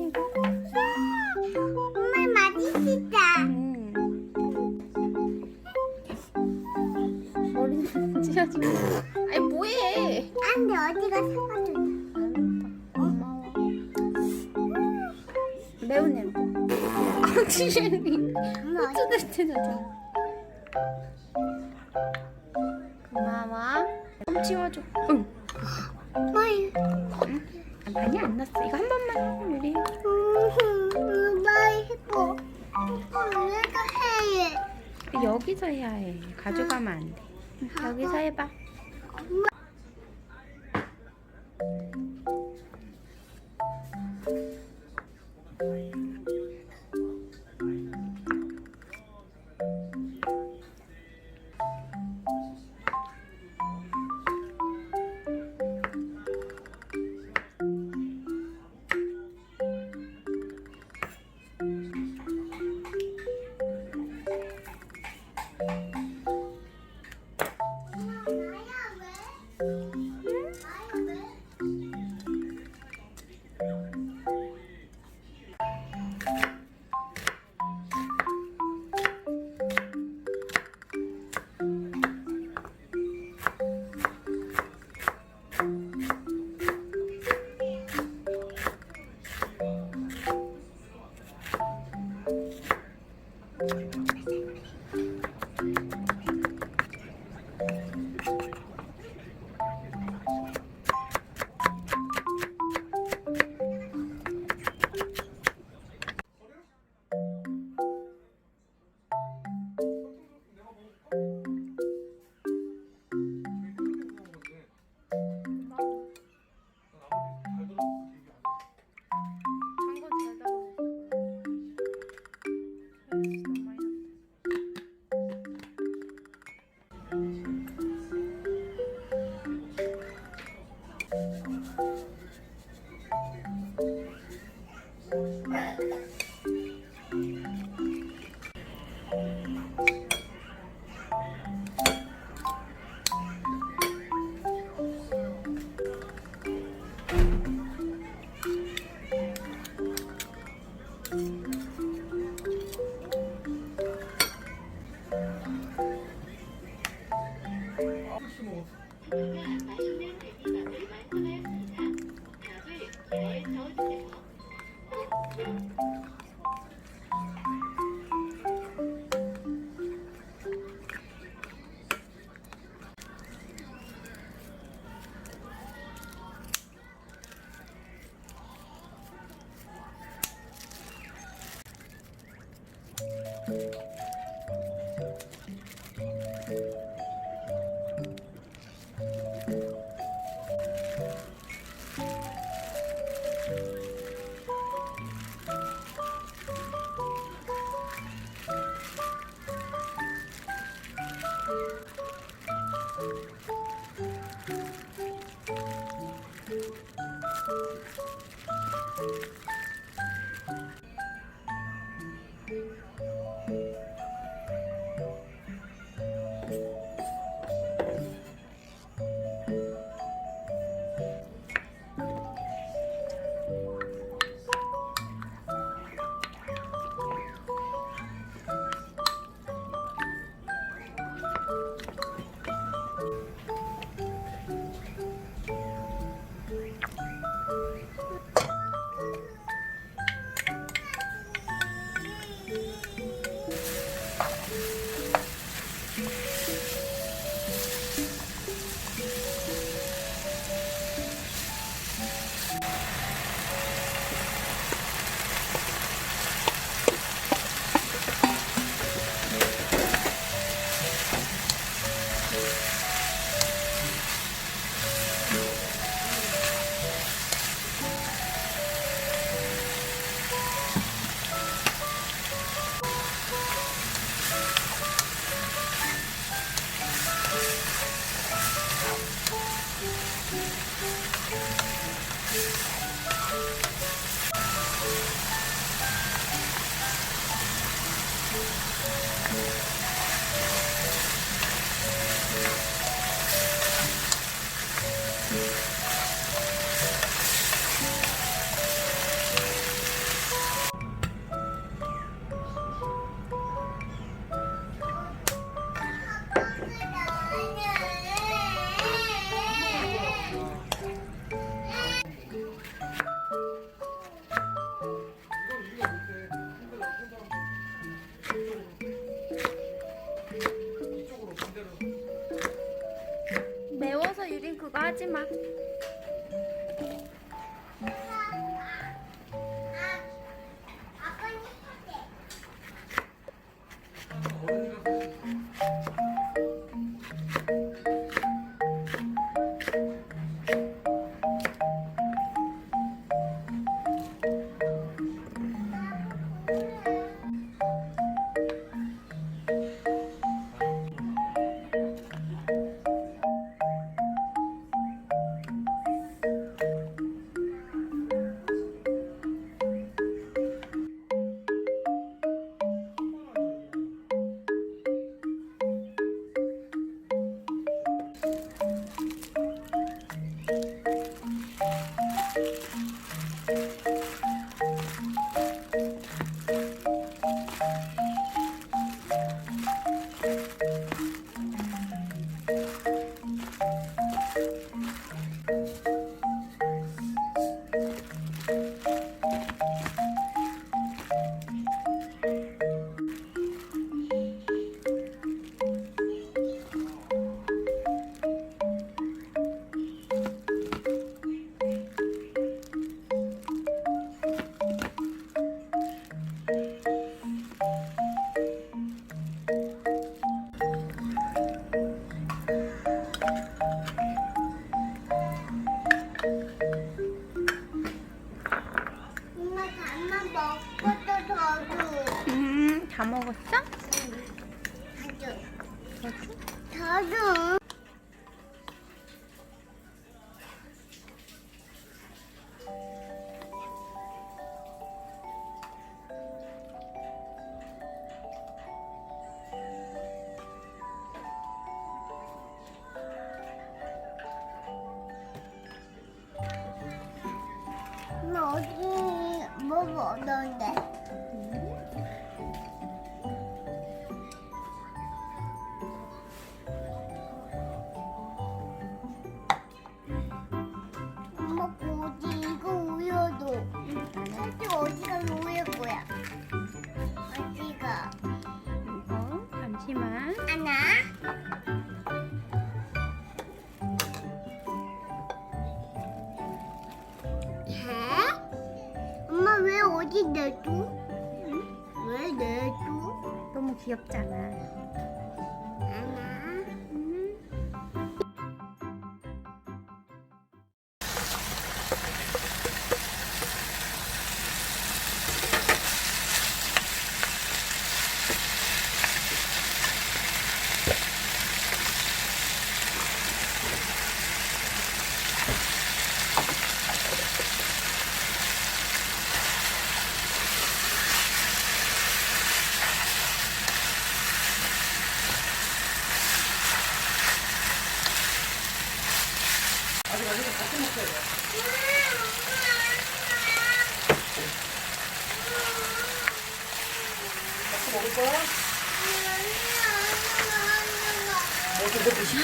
이거 엄마 맛있겠다. 음. 머리는 찢어지고. 아니 뭐해? 안돼 어디가 섞어줄게. 고마워. 매운 냄새. 아 지žen이 엄마 어디? 뜯을 때 나잖아 고마워. 좀 치워줘. 응. 엄마 이거. 아, 많이 안 났어. 이거 한 번만 우리 여기서 해야 해. 가져가면 안 돼. 여기서 해봐. 엄마.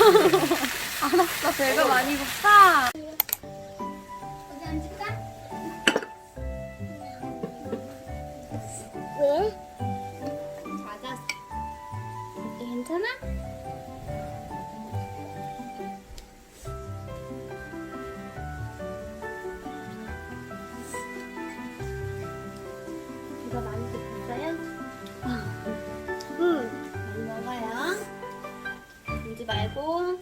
알았어, 배가 많이 고파. 말고.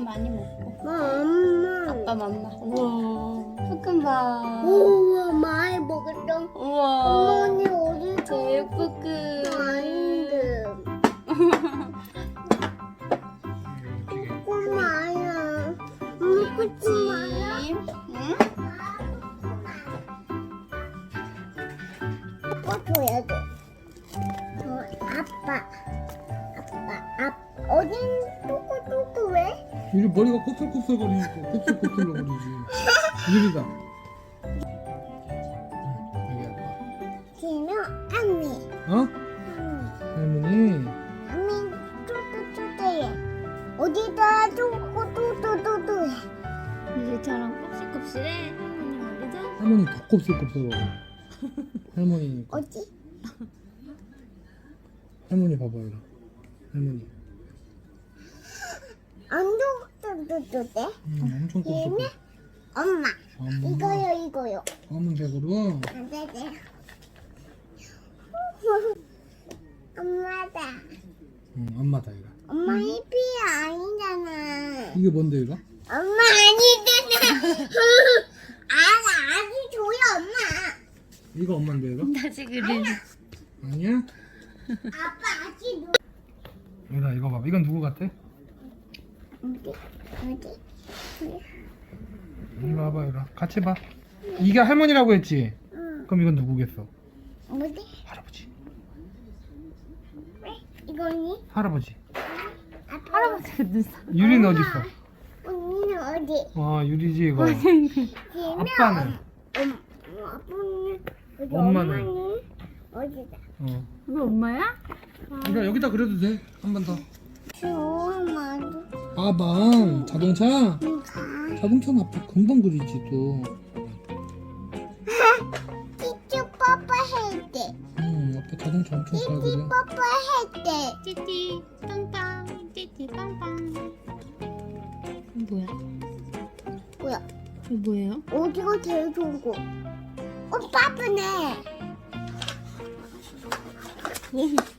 많이 먹고. 엄마. 아빠 맘마. 우와. 푸끈바. 우와 많이 먹었던 우와. 어머니 어디 제일 푸끈. 아닌데. 꼬마야. 음, 꼬마 왜? 유리 머리가 곱슬곱슬거리니까 곱슬곱슬거리지. 유리가. 응, 여기 아빠. 언니. 어? 할머니. 언니 뚜뚜뚜뚜해. 어디다 뚜꾸뚜뚜뚜뚜 해. 유리처럼 곱실곱실해. 할머니 머리도. 할머니 더 곱슬곱슬거려. 할머니니까. 어디? 할머니 봐봐요. 할머니. 안 뚜꾸뚜뚜뚜 해? 음, 엄청 곱슬곱슬. 엄마. 엄마. 이거요 이거요. 검은색으로. 안 되지. 엄마다. 응, 엄마다 이거. 엄마 잎이 아니잖아. 이게 뭔데 이거? 엄마 아니잖아. 아, 아기 줘요 엄마. 이거 엄마인데 이거? 다시 그림. 아니야? 아빠 누 얘들아 이거 봐봐. 이건 누구 같아? 어디? 어디? 이거 봐봐 이거. 같이 봐. 이게 할머니라고 했지? 응. 그럼 이건 누구겠어? 어디? 할아버지. 왜? 이거니? 할아버지. 아빠. 할아버지가 눈썹. 유리는 어디 있어? 언니는 어디? 아 유리지 이거. 지면 아빠는? 엄, 엄, 아빠는 어디? 엄마는? 엄마는 어디다? 어. 이거 엄마야? 그러니까 여기다 그려도 돼. 한 번 더. 엄마도 가방, 자동차. 가. 자동차는 아빠 금방 그리지 또. 찌찌 뽀뽀 할 때. 응, 아빠 자동차 엄청 잘 찌찌 그려. 뽀뽀 할 때. 찌찌 빵빵. 찌찌 빵빵. 이거 뭐야? 뭐야? 이거 뭐예요? 어디가 제일 좋은 거? 어, 빠쁘네.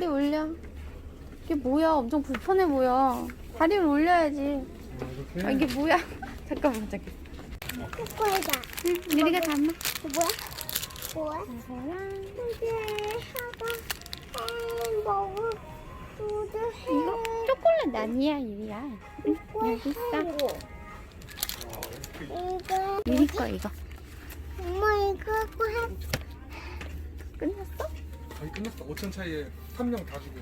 다리 올려. 이게 뭐야? 엄청 불편해 보여. 다리를 올려야지. 이렇게. 아, 이게 뭐야? 잠깐만, 잠깐. 코코에다. 응, 유리가 담아. 뭐야? 뭐야? 이게 하고 햄버거 두드 이거 초콜릿 아니야, 유리야. 응, 여기 있어. 이거 유리 거 이거. 엄마 이거 하고 해. 끝났어? 아니 끝났어. 5천 차이에 3명 다 주고.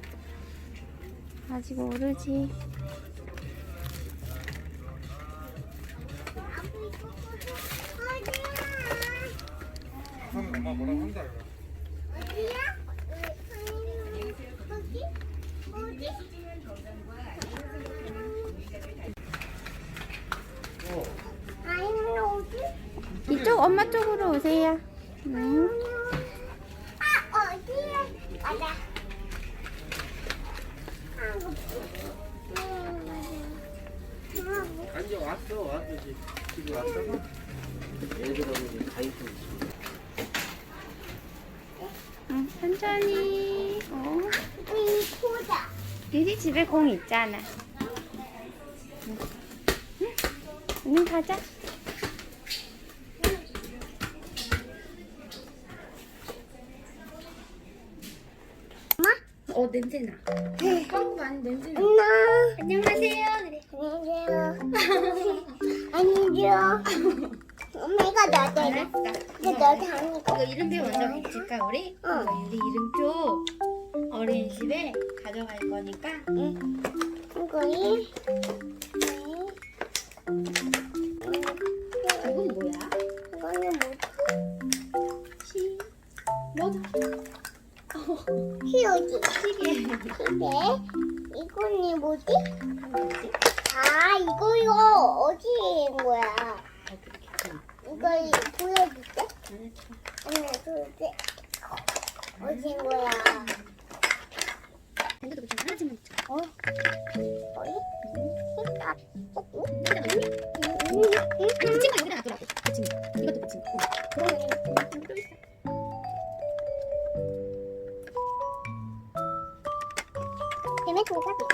아직 모르지. 하면 엄마 뭐라고 한다 이거. 어디야? 어디? 어디? 아이는 어디? 이쪽 엄마 쪽으로 오세요. 응. 아 어디야? 가자. 아, 아니 왔어 왔어 지 집에 왔다가 애들하고 이제 가 있어 응, 천천히. 어. 이 코다. 유리 집에 공 있잖아. 응. 응, 얼른 가자. 엄마? 어, 냄새나. 광고 많이 냄새 나. 엄마. 안녕하세요. 안녕하세요. 엄마가 나 때려. 알았어. 이제 너 다니고. 이거 이름표 먼저 붙일까 우리? 응. 이거 유리 이름표 어린이집에 가져갈 거니까 응. 이거이. 이건 뭐야? 이거는 뭐지? 시 뭐다? 히어지. 시계 이게 이거는 뭐지? 뭐지? 아 있는 거야? 아, 그렇게. 이거 이거 보여줄게. 하나, 둘, 셋. 어디. 어? 아, 어? 어? 있어. 때문에 도가비.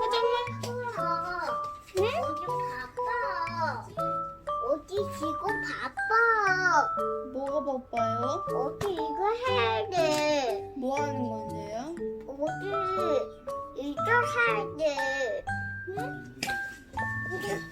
어디가? 찾아만. 봐. 어디 바빠. 어디 지금 바빠. 뭐가 바빠요? 어디 이거 해야 돼. 뭐 하는 건데요? 어디 이거 해야 돼. 응? 이거